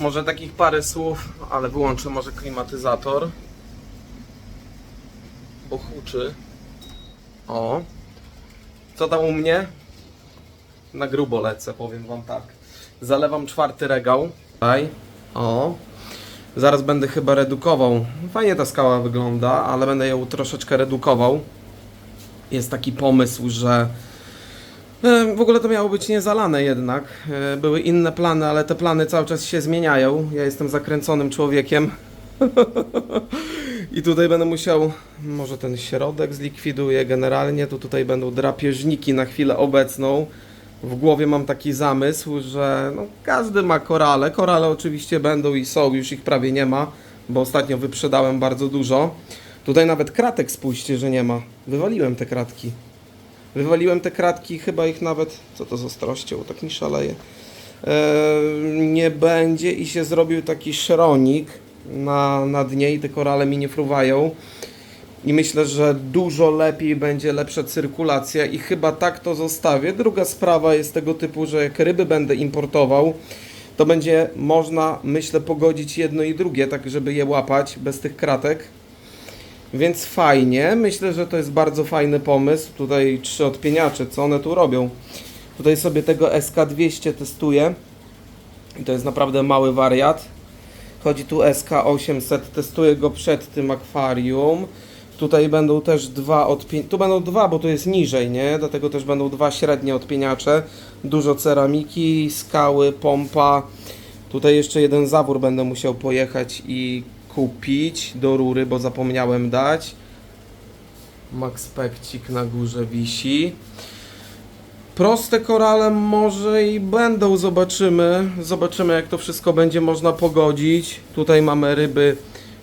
Może takich parę słów, ale wyłączę może klimatyzator. Bo huczy. O. Co tam u mnie? Na grubo lecę, powiem wam tak. Zalewam czwarty regał. Tutaj. O. Zaraz będę chyba redukował. Fajnie ta skała wygląda, ale będę ją troszeczkę redukował. Jest taki pomysł, że w ogóle to miało być niezalane jednak. E, Były inne plany, ale te plany cały czas się zmieniają. Ja jestem zakręconym człowiekiem. I tutaj będę musiał, może ten środek zlikwiduję generalnie, to tutaj będą drapieżniki na chwilę obecną. W głowie mam taki zamysł, że no, każdy ma korale. Korale oczywiście będą i są, już ich prawie nie ma, bo ostatnio wyprzedałem bardzo dużo. Tutaj nawet kratek spójrzcie, że nie ma. Wywaliłem te kratki. Wywaliłem te kratki, chyba ich nawet, co to z ostrością, tak mi szaleje. Eee, nie będzie i się zrobił taki szronik na, na dnie i te korale mi nie fruwają. I myślę, że dużo lepiej będzie lepsza cyrkulacja i chyba tak to zostawię. Druga sprawa jest tego typu, że jak ryby będę importował, to będzie można, myślę, pogodzić jedno i drugie, tak żeby je łapać bez tych kratek. Więc fajnie, myślę, że to jest bardzo fajny pomysł. Tutaj trzy odpieniacze, co one tu robią? Tutaj sobie tego SK200 testuję. I to jest naprawdę mały wariat. Chodzi tu SK800, testuję go przed tym akwarium. Tutaj będą też dwa odpień... Tu będą dwa, bo tu jest niżej, nie? Dlatego też będą dwa średnie odpieniacze. Dużo ceramiki, skały, pompa. Tutaj jeszcze jeden zawór będę musiał pojechać i kupić do rury, bo zapomniałem dać. Max na górze wisi. Proste korale może i będą, zobaczymy. Zobaczymy jak to wszystko będzie można pogodzić. Tutaj mamy ryby,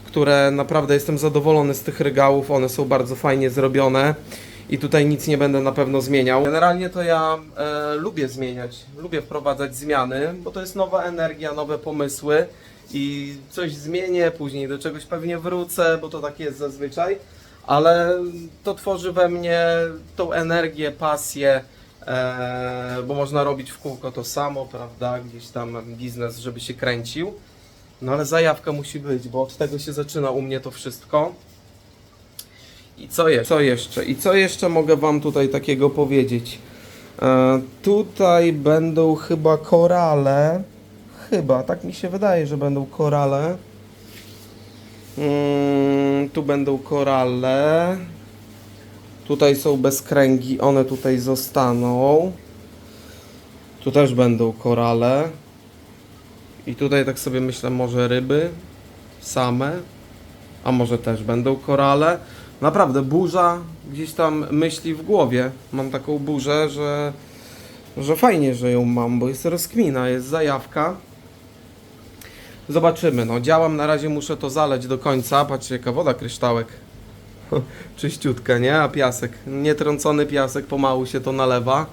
które naprawdę jestem zadowolony z tych regałów. One są bardzo fajnie zrobione. I tutaj nic nie będę na pewno zmieniał. Generalnie to ja e, lubię zmieniać, lubię wprowadzać zmiany, bo to jest nowa energia, nowe pomysły i coś zmienię, później do czegoś pewnie wrócę, bo to tak jest zazwyczaj, ale to tworzy we mnie tą energię, pasję, e, bo można robić w kółko to samo, prawda, gdzieś tam biznes, żeby się kręcił. No ale zajawka musi być, bo od tego się zaczyna u mnie to wszystko. I co jeszcze? Co jeszcze? I co jeszcze mogę Wam tutaj takiego powiedzieć? E, tutaj będą chyba korale. Chyba, tak mi się wydaje, że będą korale. Mm, tu będą korale. Tutaj są bezkręgi, one tutaj zostaną. Tu też będą korale. I tutaj tak sobie myślę, może ryby same, a może też będą korale. Naprawdę, burza gdzieś tam myśli w głowie. Mam taką burzę, że, że fajnie, że ją mam, bo jest rozkmina, jest zajawka. Zobaczymy, no działam, na razie muszę to zaleć do końca. Patrzcie, jaka woda kryształek. Czyściutka, nie? A piasek, nietrącony piasek, pomału się to nalewa.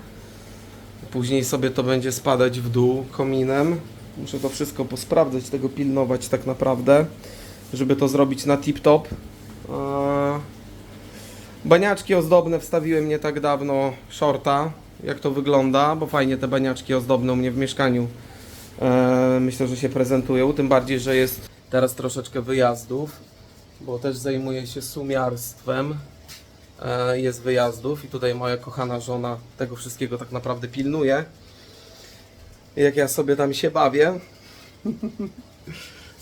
Później sobie to będzie spadać w dół kominem. Muszę to wszystko posprawdzać, tego pilnować tak naprawdę, żeby to zrobić na tip-top. Baniaczki ozdobne wstawiłem nie tak dawno shorta, jak to wygląda, bo fajnie te baniaczki ozdobne u mnie w mieszkaniu myślę, że się prezentują, tym bardziej, że jest teraz troszeczkę wyjazdów, bo też zajmuję się sumiarstwem, e, jest wyjazdów i tutaj moja kochana żona tego wszystkiego tak naprawdę pilnuje. Jak ja sobie tam się bawię.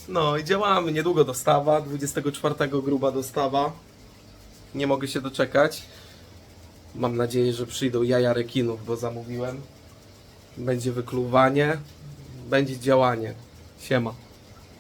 No i działamy, niedługo dostawa, 24 gruba dostawa. Nie mogę się doczekać. Mam nadzieję, że przyjdą jaja rekinów, bo zamówiłem. Będzie wykluwanie, będzie działanie. Siema.